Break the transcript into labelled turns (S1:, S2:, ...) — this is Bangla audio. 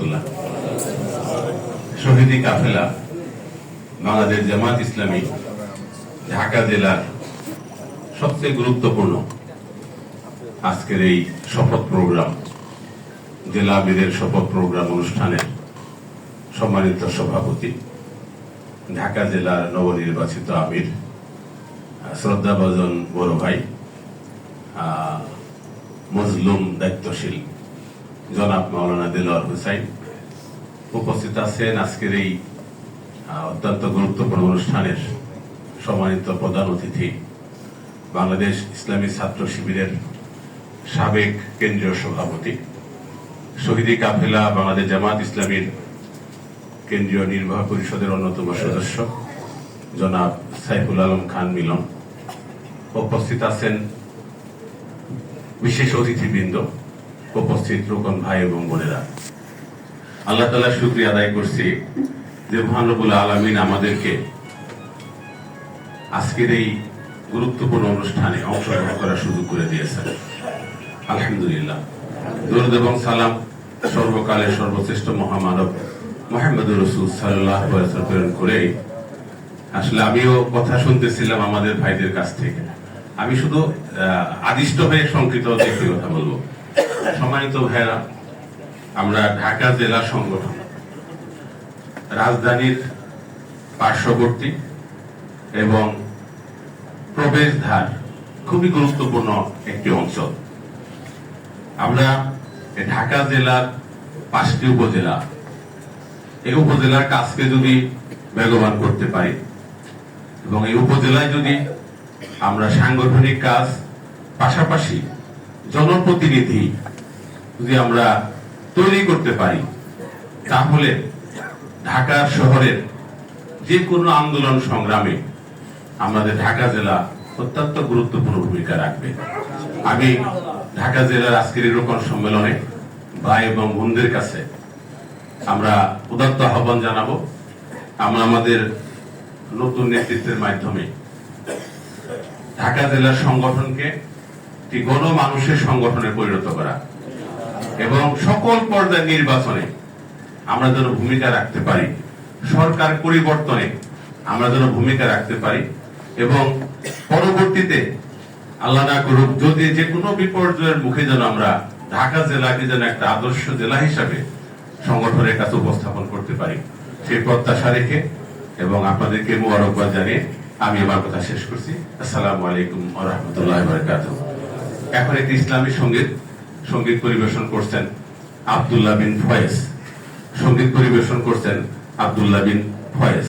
S1: রহমতুল্লাহ। শহীদি কাফেলা, বাংলাদেশ জামাত ইসলামী, ঢাকা জেলার সবচেয়ে গুরুত্বপূর্ণ আজকের এই শপথ প্রোগ্রাম, জেলা আমিরের শপথ প্রোগ্রাম অনুষ্ঠানের সম্মানিত সভাপতি, ঢাকা জেলার নবনির্বাচিত আমির, শ্রদ্ধাভাজন বড় ভাই মজলুম দায়িত্বশীল জনাব মাওলানা দিলওয়ার হুসাইন উপস্থিত আছেন আজকের এই অত্যন্ত গুরুত্বপূর্ণ অনুষ্ঠানের সম্মানিত প্রধান অতিথি, বাংলাদেশ ইসলামী ছাত্র শিবিরের সাবেক কেন্দ্রীয় সভাপতি, শহীদি কাফেলা বাংলাদেশ জামাত ইসলামীর কেন্দ্রীয় নির্বাহ পরিষদের অন্যতম সদস্য, জনাব সাইফুল আলম খান মিলন। উপস্থিত আছেন বিশেষ অতিথিবৃন্দ। উপস্থিত রোকন ভাই এবং বোনেরা। আল্লাহ তালা শুক্রিয়া আদায় করছি যে মহানবুল আলমিন আমাদেরকে আজকের এই গুরুত্বপূর্ণ অনুষ্ঠানে অংশগ্রহণ করার সুযোগ করে দিয়েছেন। আলহামদুলিল্লাহ। দরুদ এবং সালাম সর্বকালের সর্বশ্রেষ্ঠ মহামানব মোহাম্মদ রসুল সাল্লাহ প্রেরণ করে আসলে আমিও কথা শুনতেছিলাম আমাদের ভাইদের কাছ থেকে। আমি শুধু আদিষ্ট হয়ে সংকৃত কথা বলব। সম্মানিত ভাইরা আমরা ঢাকা জেলা সংগঠন, রাজধানীর পার্শ্ববর্তী এবং প্রবেশদ্বার খুবই গুরুত্বপূর্ণ একটি অঞ্চল। আমরা ঢাকা জেলার পাঁচটি উপজেলা। এই উপজেলার কাজকে যদি বেগবান করতে পারি এবং এই উপজেলায় যদি আমরা সাংগঠনিক কাজ পাশাপাশি জনপ্রতিনিধি যদি আমরা তৈরি করতে পারি, তাহলে ঢাকা শহরের যে কোনো আন্দোলন সংগ্রামে আমাদের ঢাকা জেলা অত্যন্ত গুরুত্বপূর্ণ ভূমিকা রাখবে। আমি ঢাকা জেলার আজকের রোপণ সম্মেলনে ভাই এবং বোনদের কাছে আমরা উদাত্ত আহ্বান জানাব। আমরা আমাদের নতুন নেতৃত্বের মাধ্যমে ঢাকা জেলার সংগঠনকে একটি গণ মানুষের সংগঠনে পরিণত করা। এবং সকল পর্যায়ের নির্বাচনে আমরা যেন ভূমিকা রাখতে পারি, সরকার পরিবর্তনে আমরা যেন ভূমিকা রাখতে পারি এবং পরবর্তীতে আল্লাহ না করুক, যদি যে কোনো বিপর্যয়ের মুখে যেন আমরা ঢাকা জেলাকে যেন একটা আদর্শ জেলা হিসাবে সংগঠনের কাছে উপস্থাপন করতে পারি, সেই প্রত্যাশা রেখে এবং আপনাদেরকে মোবারকবাদ জানিয়ে আমি আমার কথা শেষ করছি। আসসালামু আলাইকুম রাহমাতুল্লাহি বারাকাতুহু। এখন একটি ইসলামী সংগীত সংগীত পরিবেশন করছেন আবদুল্লাহ বিন ফয়েজ। সংগীত পরিবেশন করছেন আবদুল্লাহ বিন ফয়েজ।